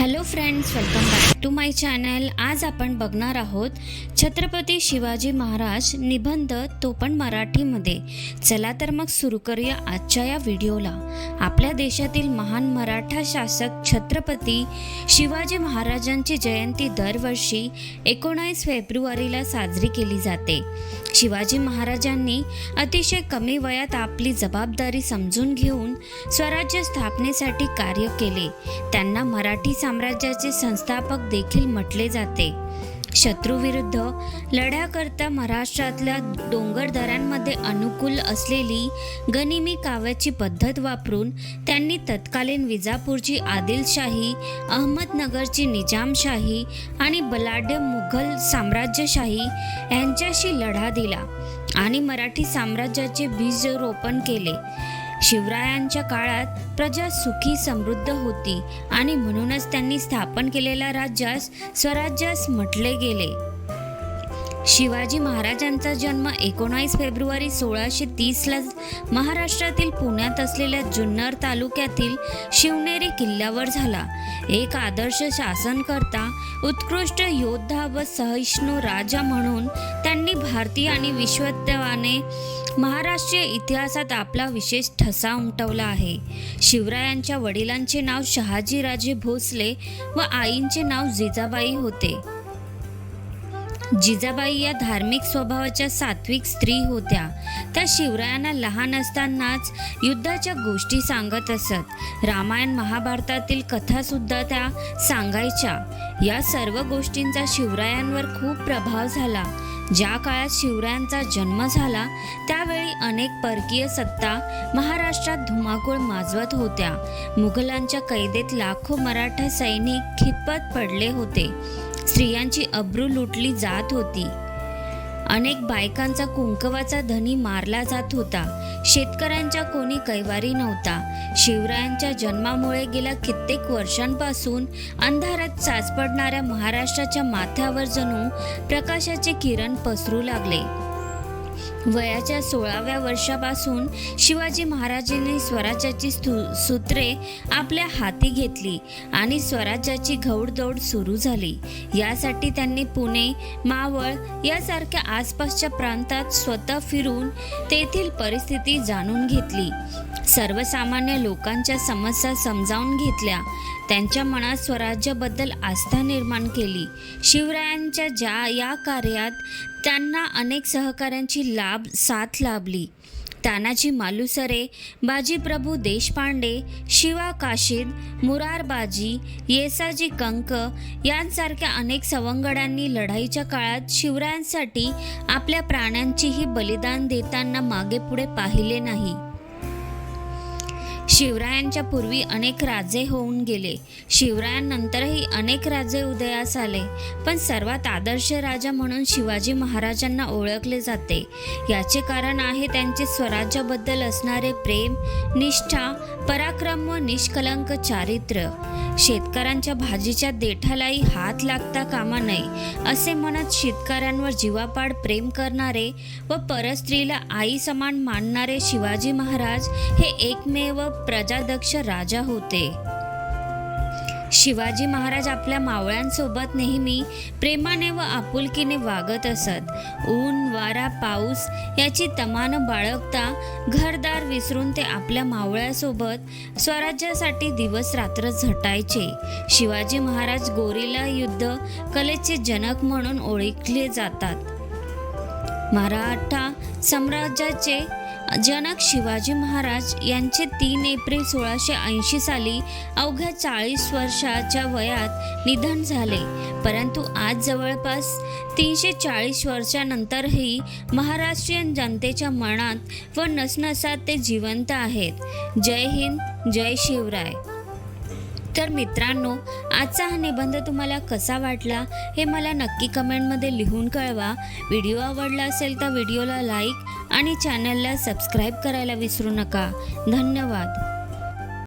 Hello friends welcome back to my channel आज आपण बघणार आहोत छत्रपती शिवाजी महाराज निबंध तो पण मराठीमध्ये. चला तर मग सुरू करूया आजच्या या व्हिडिओला. आपल्या देशातील महान मराठा शासक छत्रपती शिवाजी महाराजांची जयंती दरवर्षी एकोणावीस फेब्रुवारीला साजरी केली जाते. शिवाजी महाराजांनी अतिशय कमी वयात आपली जबाबदारी समजून घेऊन स्वराज्य स्थापनेसाठी कार्य केले. त्यांना मराठी साम्राज्याचे संस्थापक देखील म्हटले जाते. शत्रूविरुद्ध लढ्याकरता महाराष्ट्रातल्या डोंगरदऱ्यांमध्ये अनुकूल असलेली गनिमी काव्याची पद्धत वापरून त्यांनी तत्कालीन विजापूरची आदिलशाही अहमदनगरची निजामशाही आणि बलाढ्य मुघल साम्राज्यशाही यांच्याशी लढा दिला आणि मराठी साम्राज्याचे बीज रोपण केले. शिवरायांच्या काळात प्रजा सुखी समृद्ध होती आणि म्हणूनच त्यांनी स्थापन केलेल्या राज्यास स्वराज्यास म्हटले गेले. शिवाजी महाराजांचा जन्म एकोणावीस फेब्रुवारी सोळाशे तीसला महाराष्ट्रातील पुण्यात असलेल्या जुन्नर तालुक्यातील शिवनेरी किल्ल्यावर झाला. एक आदर्श शासनकर्ता उत्कृष्ट योद्धा व सहिष्णू राजा म्हणून त्यांनी भारतीय आणि विश्वत्वाने महाराष्ट्रीय इतिहासात आपला विशेष ठसा उमटवला आहे. शिवरायांच्या वडिलांचे नाव शहाजीराजे भोसले व आईंचे नाव जिजाबाई होते. जिजाबाई या धार्मिक स्वभावाच्या सात्विक स्त्री होत्या. त्या शिवरायांना लहान असतानाच युद्धाच्या गोष्टी सांगत असत. रामायण महाभारतातील कथासुद्धा त्या सांगायच्या. या सर्व गोष्टींचा शिवरायांवर खूप प्रभाव झाला. ज्या काळात शिवरायांचा जन्म झाला त्यावेळी अनेक परकीय सत्ता महाराष्ट्रात धुमाकूळ माजवत होत्या. मुघलांच्या कैदेत लाखो मराठा सैनिक खितपत पडले होते. स्त्रियांची अब्रू लुटली जात होती. अनेक बायकांचा कुंकवाचा धनी मारला जात होता. शेतकऱ्यांच्या कोणी कैवारी नव्हता. शिवरायांच्या जन्मामुळे गेल्या कित्येक वर्षांपासून अंधारात साचपडणाऱ्या महाराष्ट्राच्या माथ्यावर जणू प्रकाशाचे किरण पसरू लागले. वयाच्या सोळाव्या वर्षापासून शिवाजी महाराजांनी स्वराज्याची सूत्रे आपल्या हाती घेतली आणि स्वराज्याची घौडदौड सुरू झाली. यासाठी त्यांनी पुणे मावळ यासारख्या आसपासच्या प्रांतात स्वतः फिरून तेथील परिस्थिती जाणून घेतली. सर्वसामान्य लोकांच्या समस्या समजावून घेतल्या. त्यांच्या मनात स्वराज्याबद्दल आस्था निर्माण केली. शिवरायांच्या ज्या या कार्यात त्यांना अनेक सहकाऱ्यांची लाभ साथ लाभली. तानाजी मालुसरे बाजीप्रभू देशपांडे शिवा काशीद मुरारबाजी येसाजी कंक यांसारख्या अनेक सवंगडांनी लढाईच्या काळात शिवरायांसाठी आपल्या प्राण्यांचीही बलिदान देताना मागे पुढे पाहिले नाही. शिवरायांच्या पूर्वी अनेक राजे होऊन गेले. शिवरायांनंतरही अनेक राजे उदयास आले. पण सर्वात आदर्श राजा म्हणून शिवाजी महाराजांना ओळखले जाते. याचे कारण आहे त्यांचे स्वराज्याबद्दल असणारे प्रेम निष्ठा पराक्रम व निष्कलंक चारित्र्य शेतकऱ्यांच्या भाजीच्या देठालाही हात लागता कामा नये असे म्हणत शेतकऱ्यांवर जीवापाड प्रेम करणारे व परस्त्रीला आई समान मानणारे शिवाजी महाराज हे एकमेव प्रजादक्ष राजा होते. शिवाजी महाराज आपल्या मावळ्यांसोबत नेहमी प्रेमाने व आपुलकीने वागत असत. ऊन वारा पाऊस याची तमान बाळगता घरदार विसरून ते आपल्या मावळ्यासोबत स्वराज्यासाठी दिवस रात्र झटायचे. शिवाजी महाराज गोरीला युद्ध कलेचे जनक म्हणून ओळखले जातात. मराठा साम्राज्याचे जनक शिवाजी महाराज यांचे तीन एप्रिल सोळाशे ऐंशी साली अवघ्या चाळीस वर्षाच्या वयात निधन झाले. परंतु आज जवळपास तीनशे चाळीस वर्षानंतरही महाराष्ट्रीयन जनतेच्या मनात व नसनसात ते जिवंत आहेत. जय हिंद जय शिवराय. तर मित्रांनो आजचा हा निबंध तुम्हाला कसा वाटला हे मला नक्की कमेंटमध्ये लिहून कळवा. व्हिडिओ आवडला असेल तर व्हिडिओला लाईक आणि चॅनलला सबस्क्राईब करायला विसरू नका. धन्यवाद.